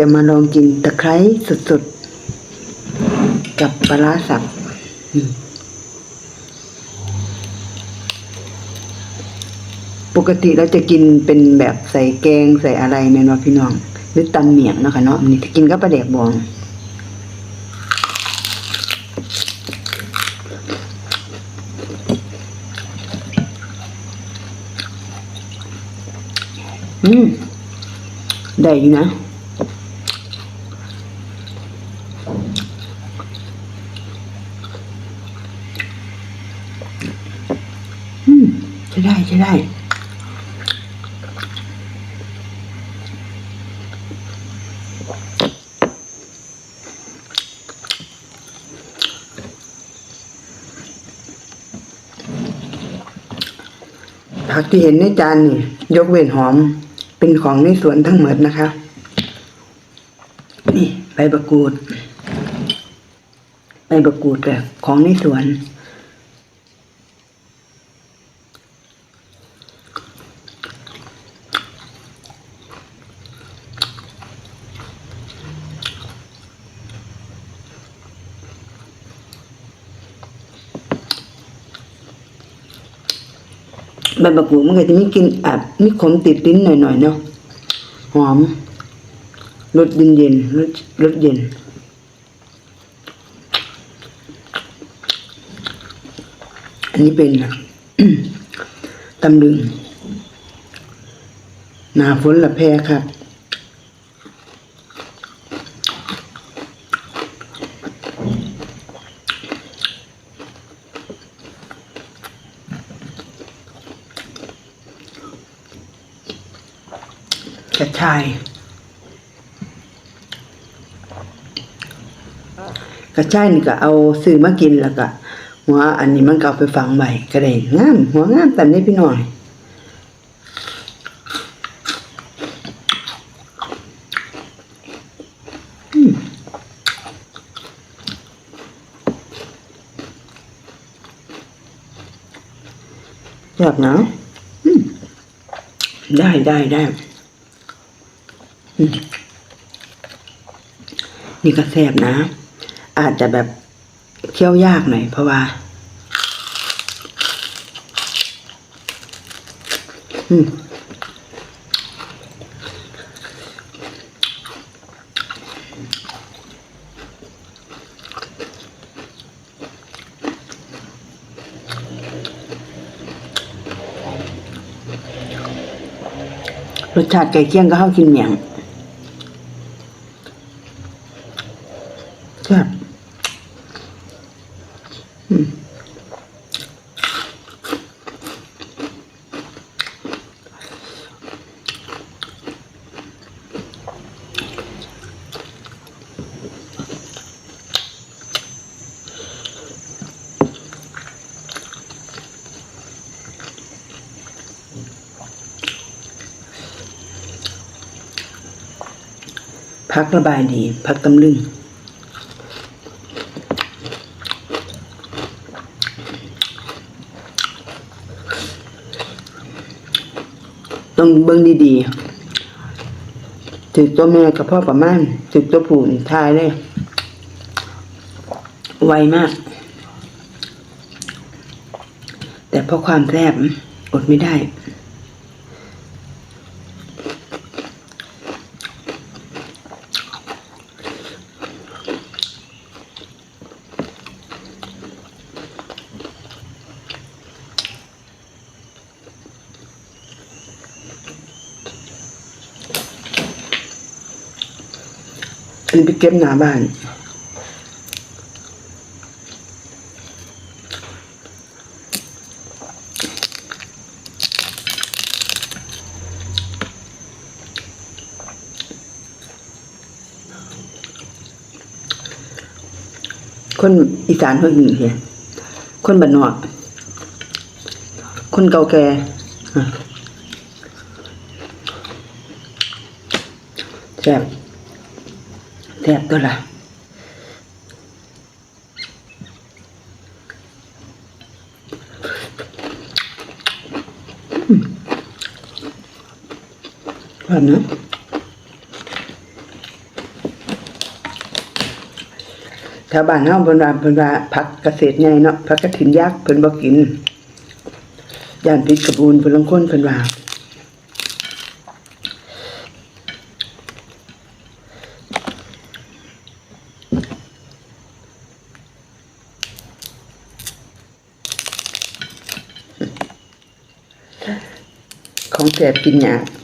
จะมาลองกินตะไคร้สดๆ กับปลาร้าสับปกติเราจะกินเป็นแบบใส่แกงใส่อะไรแม่นว่าพี่น้อง หรือตำเมียงเนาะค่ะเนาะอันนี่ถ้กินก็ปลาแดกบองอืมได้อยู่นะ อืมใช่ได้ใช่ได้ผักที่เห็นในจานนี่ ยกเว้นหอมเป็นของในสวนทั้งหมดนะคะ นี่ใบบักกูดใบบักกูดกับของในสวน ใบบักรูดมันก็จะมีกลิ่นอับมีขมติดลิ้นหน่อยๆเนาะหอมรสเย็นๆรสรสเย็นอันนี้เป็นตำลึงหนาฝนละแพรครับ กระชาย กระชายนี่ก็เอาซื้อมากินแล้วก็หัวอันนี้มันก็เอาไปฝังไว้ก็ได้งามหัวงามแต่นี้พี่น้อยอืมอยากนาวอืมได้ได้ได้ นี่ก็แซ่บนะ อาจจะแบบเคี่ยวยากหน่อยเพราะว่า อืมรสชาติไก่เคี่ยงก็เข้ากินเมียง พักระบายดี พักตำลึงต้องเบิ่งดีๆถึกตัวแม่กับพ่อประมาณถึกตัวผู้นี่ทายเลย ไวมาก แต่เพราะความแซ่บอดไม่ได้ อันนี้ไปเก็บหน้าบ้านคนอีสานเพิ่งเห็นคนบ้านนอก คนเก่าแก่แซ่บ แทบตัวละหอมนะชาวบ้านเฮาเพิ่นว่าเพิ่นว่าผักเกษตรไงเนาะผักกระถินยักษ์เพิ่นบ่กินยานพิษกระบูนเพิ่นลังคนเพิ่นว่า ขอ